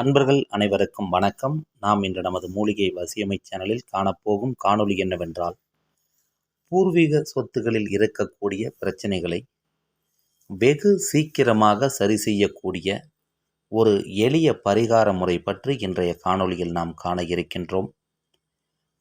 அன்பர்கள் அனைவருக்கும் வணக்கம். நாம் இன்று நமது மூலிகை வசியமை சேனலில் காணப்போகும் காணொளி என்னவென்றால் பூர்வீக சொத்துகளில் இருக்கக்கூடிய பிரச்சனைகளை வெகு சீக்கிரமாக சரி செய்யக்கூடிய ஒரு எளிய பரிகார முறை பற்றி இன்றைய காணொளியில் நாம் காண இருக்கின்றோம்.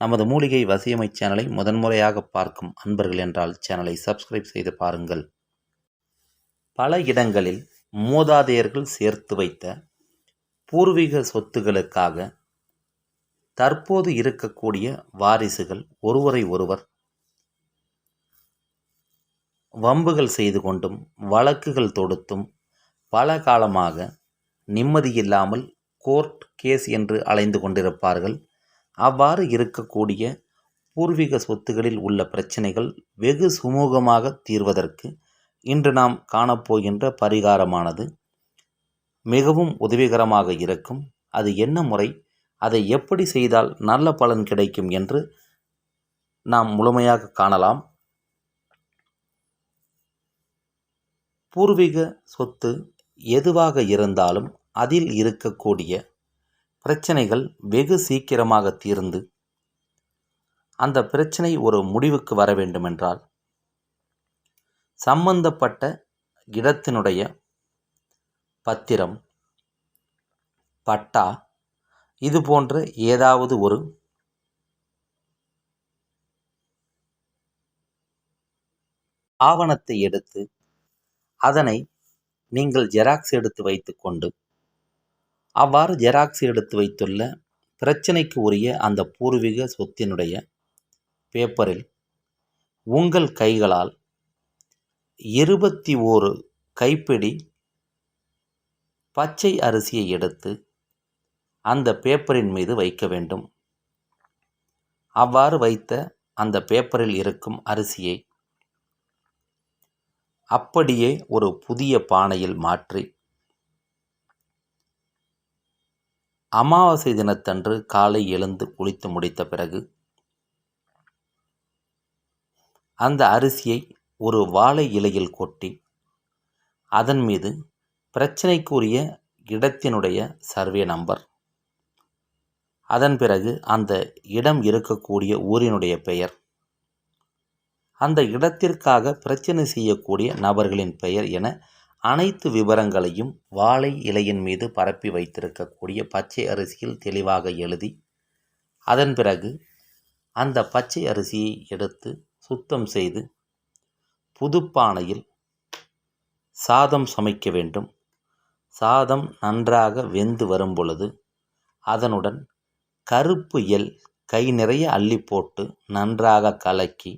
நமது மூலிகை வசியமை சேனலை முதன்முறையாக பார்க்கும் அன்பர்கள் என்றால் சேனலை சப்ஸ்கிரைப் செய்து பாருங்கள். பல இடங்களில் மூதாதையர்கள் சேர்த்து வைத்த பூர்வீக சொத்துகளுக்காக தற்போது இருக்கக்கூடிய வாரிசுகள் ஒருவரை ஒருவர் வம்புகள் செய்து கொண்டும் வழக்குகள் தொடுத்தும் பல காலமாக நிம்மதியில்லாமல் கோர்ட் கேஸ் என்று அலைந்து கொண்டிருப்பார்கள். அவ்வாறு இருக்கக்கூடிய பூர்வீக சொத்துகளில் உள்ள பிரச்சனைகள் வெகு சுமூகமாக தீர்வதற்கு இன்று நாம் காணப்போகின்ற பரிகாரமானது. மிகவும் உதவிகரமாக இருக்கும். அது என்ன முறை? அதை எப்படி செய்தால் நல்ல பலன் கிடைக்கும் என்று நாம் முழுமையாக காணலாம். பூர்வீக சொத்து எதுவாக இருந்தாலும் அதில் இருக்கக்கூடிய பிரச்சனைகள் வெகு சீக்கிரமாக தீர்ந்து அந்த பிரச்சனை ஒரு முடிவுக்கு வர வேண்டுமென்றால் சம்பந்தப்பட்ட இடத்தினுடைய பத்திரம் பட்டா இது போன்ற ஏதாவது ஒரு ஆவணத்தை எடுத்து அதனை நீங்கள் ஜெராக்ஸ் எடுத்து வைத்துக்கொண்டு அவ்வாறு ஜெராக்ஸ் எடுத்து வைத்துள்ள பிரச்சனைக்கு உரிய அந்த பூர்வீக சொத்தினுடைய பேப்பரில் உங்கள் கைகளால் இருபத்தி ஓரு கைப்பிடி பச்சை அரிசியை எடுத்து அந்த பேப்பரின் மீது வைக்க வேண்டும். அவ்வாறு வைத்த அந்த பேப்பரில் இருக்கும் அரிசியை அப்படியே ஒரு புதிய பானையில் மாற்றி அமாவாசை தினத்தன்று காலை எழுந்து குளித்து முடித்த பிறகு அந்த அரிசியை ஒரு வாழை இலையில் கொட்டி அதன் மீது பிரச்சனைக்குரிய இடத்தினுடைய சர்வே நம்பர். அதன் பிறகு அந்த இடம் இருக்கக்கூடிய ஊரினுடைய பெயர். அந்த இடத்திற்காக பிரச்சனை செய்யக்கூடிய நபர்களின் பெயர் என அனைத்து விவரங்களையும் வாழை இலையின் மீது பரப்பி வைத்திருக்கக்கூடிய பச்சை அரிசியில் தெளிவாக எழுதி அதன் பிறகு அந்த பச்சை அரிசியை எடுத்து சுத்தம் செய்து புதுப்பானையில் சாதம் சமைக்க வேண்டும். சாதம் நன்றாக வெந்து வரும் பொழுது அதனுடன் கருப்பு எல் கை நிறைய அள்ளி போட்டு நன்றாக கலக்கி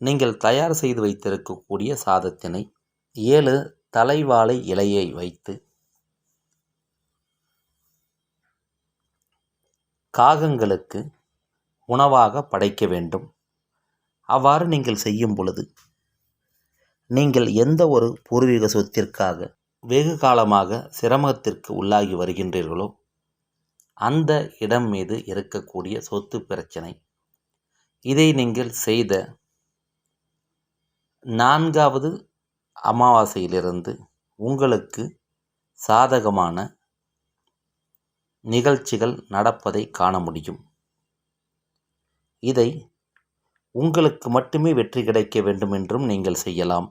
நீங்கள் தயார் செய்து வைத்திருக்கக்கூடிய சாதத்தினை ஏழு தலைவாழை இலையை வைத்து காகங்களுக்கு உணவாக படைக்க வேண்டும். அவ்வாறு நீங்கள் செய்யும் பொழுது நீங்கள் எந்த ஒரு பூர்வீக சொத்திற்காக வெகு காலமாக சிரமத்திற்கு உள்ளாகி வருகின்றீர்களோ அந்த இடம் மீது இருக்கக்கூடிய சொத்து பிரச்சனை. இதை நீங்கள் செய்த நான்காவது அமாவாசையிலிருந்து உங்களுக்கு சாதகமான நிகழ்ச்சிகள் நடப்பதை காண முடியும். இதை உங்களுக்கு மட்டுமே வெற்றி கிடைக்க வேண்டும் என்றும் நீங்கள் செய்யலாம்.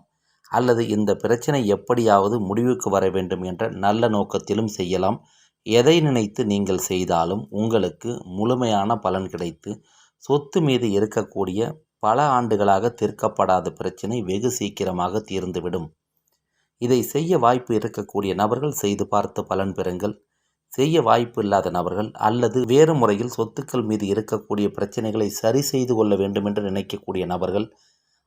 அல்லது இந்த பிரச்சனை எப்படியாவது முடிவுக்கு வர வேண்டும் என்ற நல்ல நோக்கத்திலும் செய்யலாம். எதை நினைத்து நீங்கள் செய்தாலும் உங்களுக்கு முழுமையான பலன் கிடைத்து சொத்து மீது இருக்கக்கூடிய பல ஆண்டுகளாக தீர்க்கப்படாத பிரச்சனை வெகு சீக்கிரமாக தீர்ந்துவிடும். இதை செய்ய வாய்ப்பு இருக்கக்கூடிய நபர்கள் செய்து பார்த்து பலன் பெறுங்கள். செய்ய வாய்ப்பு இல்லாத நபர்கள் அல்லது வேறு முறையில் சொத்துக்கள் மீது இருக்கக்கூடிய பிரச்சனைகளை சரி செய்து கொள்ள வேண்டும் என்று நினைக்கக்கூடிய நபர்கள்